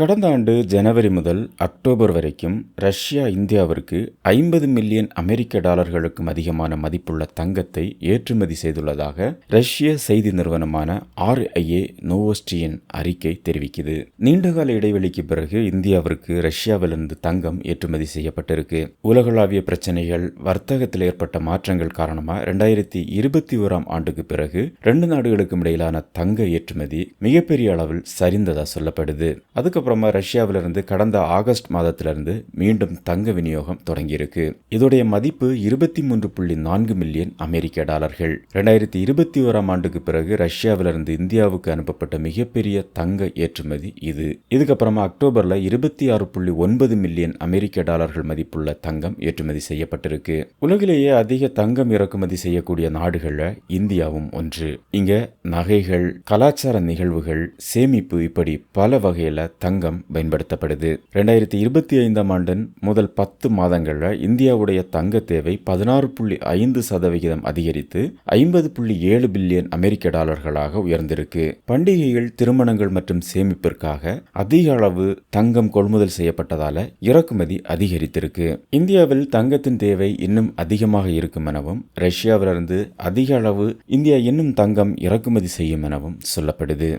கடந்த ஆண்டு ஜனவரி முதல் அக்டோபர் வரைக்கும் ரஷ்யா இந்தியாவிற்கு ஐம்பது மில்லியன் அமெரிக்க டாலர்களுக்கும் அதிகமான மதிப்புள்ள தங்கத்தை ஏற்றுமதி செய்துள்ளதாக ரஷ்ய செய்தி நிறுவனமான ஆர்ஐஏ நோவோஸ்டியன் அறிக்கை தெரிவிக்குது. நீண்டகால இடைவெளிக்கு பிறகு இந்தியாவிற்கு ரஷ்யாவிலிருந்து தங்கம் ஏற்றுமதி செய்யப்பட்டிருக்கு. உலகளாவிய பிரச்சனைகள் வர்த்தகத்தில் ஏற்பட்ட மாற்றங்கள் காரணமாக ரெண்டாயிரத்தி இருபத்தி ஓராம் ஆண்டுக்கு பிறகு ரெண்டு நாடுகளுக்கும் இடையிலான தங்க ஏற்றுமதி மிகப்பெரிய அளவில் சரிந்ததா சொல்லப்படுது. அதுக்கப்புறம் அதுக்கப்புறமா ரஷ்யாவிலிருந்து கடந்த ஆகஸ்ட் மாதத்திலிருந்து மீண்டும் தங்க விநியோகம் தொடங்கியிருக்கு. இதோடைய மதிப்பு இருபத்தி மூன்று புள்ளி நான்கு மில்லியன் அமெரிக்க டாலர்கள். ரெண்டாயிரத்தி இருபத்தி ஓராம் ஆண்டுக்கு பிறகு ரஷ்யாவிலிருந்து இந்தியாவுக்கு அனுப்பப்பட்ட மிகப்பெரிய தங்க ஏற்றுமதி இது. இதுக்கப்புறமா அக்டோபர்ல இருபத்தி ஆறு புள்ளி ஒன்பது மில்லியன் அமெரிக்க டாலர்கள் மதிப்புள்ள தங்கம் ஏற்றுமதி செய்யப்பட்டிருக்கு. உலகிலேயே அதிக தங்கம் இறக்குமதி செய்யக்கூடிய நாடுகள்ல இந்தியாவும் ஒன்று. இங்க நகைகள் கலாச்சார நிகழ்வுகள் சேமிப்பு இப்படி பல வகையில தங்க தங்கம் பயன்படுத்தப்படுது. ரெண்டாயிரத்தி இருபத்தி ஐந்தாம் ஆண்டின் முதல் பத்து மாதங்களில் இந்தியாவுடைய தங்க தேவை பதினாறு புள்ளி ஐந்து சதவிகிதம் அதிகரித்து ஐம்பது புள்ளி ஏழு பில்லியன் அமெரிக்க டாலர்களாக உயர்ந்திருக்கு. பண்டிகைகள் திருமணங்கள் மற்றும் சேமிப்பிற்காக அதிக அளவு தங்கம் கொள்முதல் செய்யப்பட்டதால இறக்குமதி அதிகரித்திருக்கு. இந்தியாவில் தங்கத்தின் தேவை இன்னும் அதிகமாக இருக்கும் எனவும் ரஷ்யாவிலிருந்து அதிக அளவு இந்தியா இன்னும் தங்கம் இறக்குமதி செய்யும் எனவும் சொல்லப்படுது.